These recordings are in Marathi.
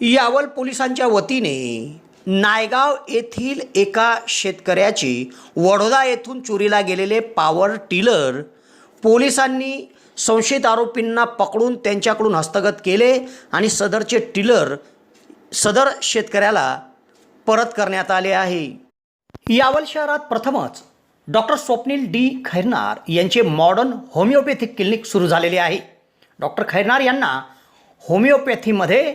यावल पोलिसांच्या वतीने नायगाव येथील एका शेतकऱ्याची वडोदा येथून चोरीला गेलेले पॉवर टिलर पोलिसांनी संशयित आरोपींना पकडून त्यांच्याकडून हस्तगत केले आणि सदरचे टिलर सदर शेतकऱ्याला परत करण्यात आले आहे. यावल शहरात प्रथमच डॉक्टर स्वप्नील डी. खैरनार यांचे मॉडर्न होमिओपॅथिक क्लिनिक सुरू झालेले आहे. डॉक्टर खैरनार यांना होमिओपॅथीमध्ये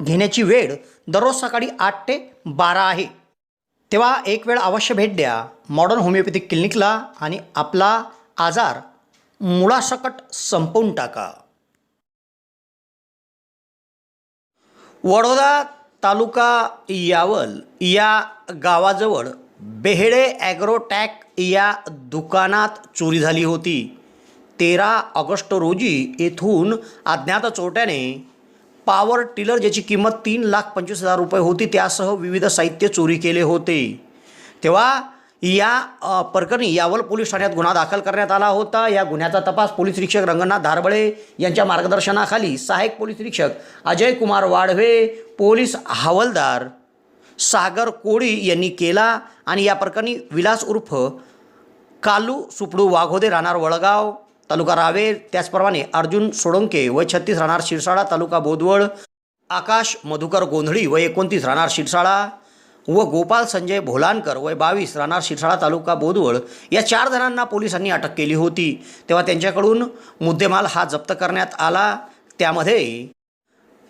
घेण्याची वेळ दररोज सकाळी आठ ते बारा आहे. तेव्हा एक वेळ अवश्य भेट द्या. मॉडर्न होमिओपॅथिक क्लिनिकला आणि आपला आजार मुळासकट संपवून टाका. वडोदा तालुका यावल या गावाजवळ बेहेडे ॲग्रोटॅक या दुकानात चोरी झाली होती. तेरा ऑगस्ट रोजी येथून अज्ञात चोरट्याने पॉवर टिलर ज्याची किंमत तीन लाख पंचवीस हजार रुपये होती त्यासह विविध साहित्य चोरी केले होते. तेव्हा या प्रकरणी यावल पोलीस ठाण्यात गुन्हा दाखल करण्यात आला होता. या गुन्ह्याचा तपास पोलीस निरीक्षक रंगनाथ धारबळे यांच्या मार्गदर्शनाखाली सहाय्यक पोलीस निरीक्षक अजय कुमार वाढवे पोलीस हवालदार सागर कोळी यांनी केला आणि या प्रकरणी विलास उर्फ कालू सुपडू वाघोदे राहणार वळगाव तालुका रावे. त्याचप्रमाणे अर्जुन सोळंके व छत्तीस राहणार शिरसाळा तालुका बोदवळ आकाश मधुकर गोंधळी व एकोणतीस राहणार शिरसाळा व गोपाल संजय भोलानकर वय बावीस राहणार शिरसाळा तालुका बोदवळ या चार जणांना पोलिसांनी अटक केली होती. तेव्हा त्यांच्याकडून मुद्देमाल हा जप्त करण्यात आला. त्यामध्ये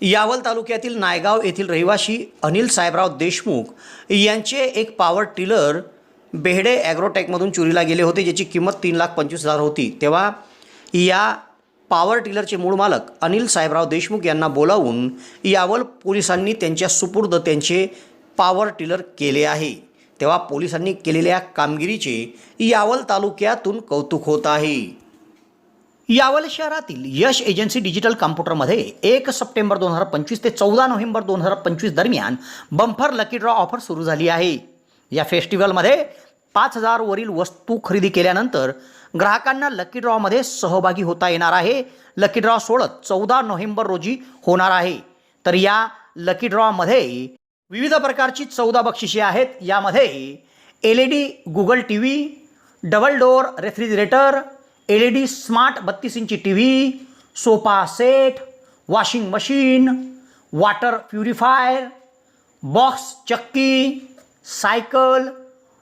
यावल तालुक्यातील नायगाव येथील रहिवासी अनिल साहेबराव देशमुख यांचे एक पॉवर टिलर बेहडे ॲग्रोटेकमधून चोरीला गेले होते ज्याची किंमत तीन लाख पंचवीस हजार होती. तेव्हा या पॉवर टिलरचे मूळ मालक अनिल साहेबराव देशमुख यांना बोलावून यावल पोलिसांनी त्यांच्या सुपूर्द त्यांचे पॉवर टिलर केले आहे. तेव्हा पोलिसांनी केलेल्या कामगिरीचे यावल तालुक्यातून कौतुक होत आहे. यावल शहरातील यश एजन्सी डिजिटल कॉम्प्युटरमध्ये एक सप्टेंबर दोन हजार पंचवीस ते चौदा नोव्हेंबर दोन हजार पंचवीस दरम्यान बंफर लकी ड्रॉ ऑफर सुरू झाली आहे. या फेस्टिवलमध्ये पाच हजारवरील वस्तू खरेदी केल्यानंतर ग्राहकांना लकी ड्रॉमध्ये सहभागी होता येणार आहे. लकी ड्रॉ सोडत चौदा नोव्हेंबर रोजी होणार आहे. तर या लकी ड्रॉमध्ये विविध प्रकारची चौदा बक्षिसे आहेत. यामध्ये L E D Google T V double door refrigerator L E D smart बत्तीस इंची T V sofa set washing machine water purifier box चक्की cycle